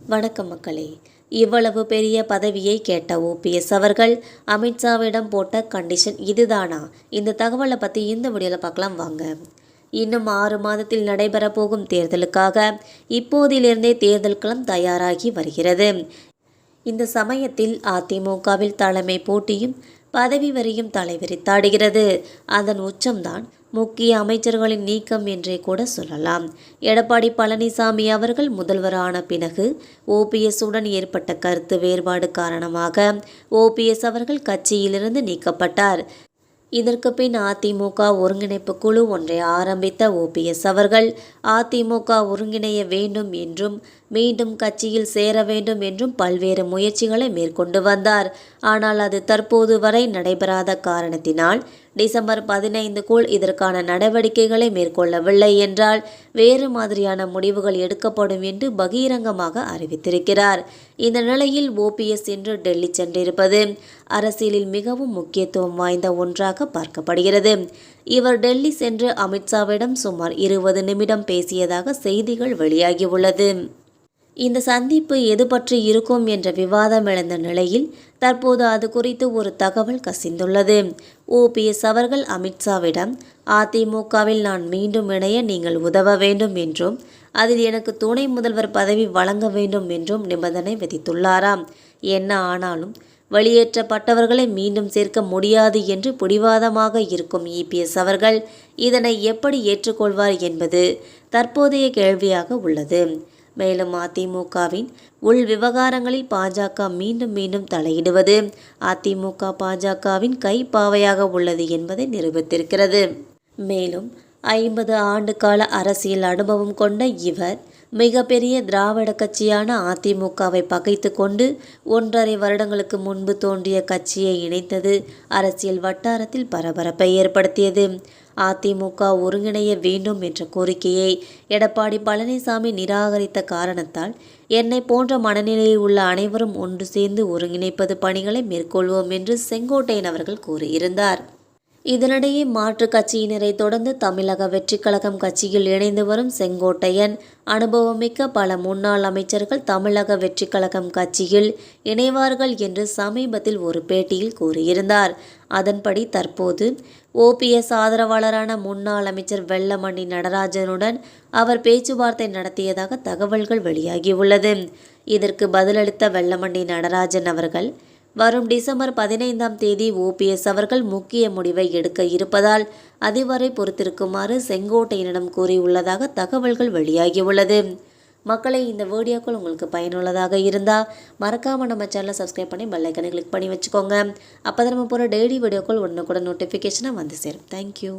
வணக்கம் மக்களே. இவ்வளவு பெரிய பதவியை கேட்ட ஓபிஎஸ் அவர்கள் அமித்ஷாவிடம் போட்ட கண்டிஷன் இதுதானா? இந்த தகவலை பற்றி இந்த வீடியோவில் பார்க்கலாம் வாங்க. இன்னும் ஆறு மாதத்தில் நடைபெற போகும் தேர்தலுக்காக இப்போதிலிருந்தே தேர்தல் களம் தயாராகி வருகிறது. இந்த சமயத்தில் அதிமுகவில் தலைமை போட்டியும் பதவி வரையும் தலைவிரித்தாடுகிறது. அதன் உச்சம்தான் முக்கிய அமைச்சர்களின் நீக்கம் என்றே கூட சொல்லலாம். எடப்பாடி பழனிசாமி அவர்கள் முதல்வரான பிறகு ஓபிஎஸ் உடன் ஏற்பட்ட கருத்து வேறுபாடு காரணமாக ஓபிஎஸ் அவர்கள் கட்சியிலிருந்து நீக்கப்பட்டார். இதற்கு பின் அதிமுக ஒருங்கிணைப்பு குழு ஒன்றை ஆரம்பித்த ஓபிஎஸ் அவர்கள் அதிமுக ஒருங்கிணைய வேண்டும் என்றும் மீண்டும் கட்சியில் சேர வேண்டும் என்றும் பல்வேறு முயற்சிகளை மேற்கொண்டு வந்தார். ஆனால் அது தற்போது வரை நடைபெறாத காரணத்தினால் டிசம்பர் பதினைந்துக்குள் இதற்கான நடவடிக்கைகளை மேற்கொள்ளவில்லை என்றால் வேறு மாதிரியான முடிவுகள் எடுக்கப்படும் என்று பகிரங்கமாக அறிவித்திருக்கிறார். இந்த நிலையில் ஓபிஎஸ் இன்று டெல்லி சென்றிருப்பது அரசியலில் மிகவும் முக்கியத்துவம் வாய்ந்த ஒன்றாக பார்க்கப்படுகிறது. இவர் டெல்லி சென்று அமித்ஷாவிடம் சுமார் இருபது நிமிடம் பேசியதாக செய்திகள் வெளியாகியுள்ளது. இந்த சந்திப்பு எது பற்றி இருக்கும் என்ற விவாதம் எழுந்த நிலையில் தற்போது அது குறித்து ஒரு தகவல் கசிந்துள்ளது. ஓபிஎஸ் அவர்கள் அமித்ஷாவிடம் அதிமுகவில் நான் மீண்டும் இணைய நீங்கள் உதவ வேண்டும் என்றும் அதில் எனக்கு துணை முதல்வர் பதவி வழங்க வேண்டும் என்றும் நிபந்தனை விதித்துள்ளாராம். என்ன ஆனாலும் வெளியேற்றப்பட்டவர்களை மீண்டும் சேர்க்க முடியாது என்று பிடிவாதமாக இருக்கும் இபிஎஸ் அவர்கள் இதனை எப்படி ஏற்றுக்கொள்வார் என்பது தற்போதைய கேள்வியாக உள்ளது. மேலும் அதிமுகவின் உள் விவகாரங்களில் பாஜக மீண்டும் மீண்டும் தலையிடுவது. அதிமுக பாஜகவின் கைப்பாவையாக உள்ளது என்பதை நிரூபித்திருக்கிறது. மேலும் ஐம்பது ஆண்டு கால அரசியல் அனுபவம் கொண்ட இவர் மிகப்பெரிய திராவிட கட்சியான அதிமுகவை பகைத்து கொண்டு ஒன்றரை வருடங்களுக்கு முன்பு தோன்றிய கட்சியை இணைத்தது அரசியல் வட்டாரத்தில் பரபரப்பை ஏற்படுத்தியது. அதிமுக ஒருங்கிணைய வேண்டும் என்ற கோரிக்கையை எடப்பாடி பழனிசாமி நிராகரித்த காரணத்தால் என்னை போன்ற மனநிலையில் உள்ள அனைவரும் ஒன்று சேர்ந்து ஒருங்கிணைப்பது பணிகளை மேற்கொள்வோம் என்று செங்கோட்டையன் அவர்கள் கூறியிருந்தார். இதனிடையே மாற்றுக் கட்சியினரை தொடர்ந்து தமிழக வெற்றிக் கழகம் கட்சியில் இணைந்து வரும் செங்கோட்டையன் அனுபவமிக்க பல முன்னாள் அமைச்சர்கள் தமிழக வெற்றிக் கழகம் கட்சியில் இணைவார்கள் என்று சமீபத்தில் ஒரு பேட்டியில் கூறியிருந்தார். அதன்படி தற்போது ஓபிஎஸ் ஆதரவாளரான முன்னாள் அமைச்சர் வெள்ளமணி நடராஜனுடன் அவர் பேச்சுவார்த்தை நடத்தியதாக தகவல்கள் வெளியாகியுள்ளது. இதற்கு பதிலளித்த வெள்ளமண்டி நடராஜன் அவர்கள் வரும் டிசம்பர் பதினைந்தாம் தேதி ஓபிஎஸ் அவர்கள் முக்கிய முடிவை எடுக்க இருப்பதால் அதுவரை பொறுத்திருக்குமாறு செங்கோட்டையனிடம் கூறியுள்ளதாக தகவல்கள் வெளியாகியுள்ளது. மக்களை இந்த வீடியோக்கள் உங்களுக்கு பயனுள்ளதாக இருந்தால் மறக்காமல் நம்ம சேனலை சப்ஸ்கிரைப் பண்ணி பெல்லைக்கனை கிளிக் பண்ணி வச்சுக்கோங்க. அப்போ தான் நம்ம போகிற டெய்லி வீடியோக்கள் ஒன்று கூட நோட்டிஃபிகேஷனாக வந்து சேரும். தேங்க்யூ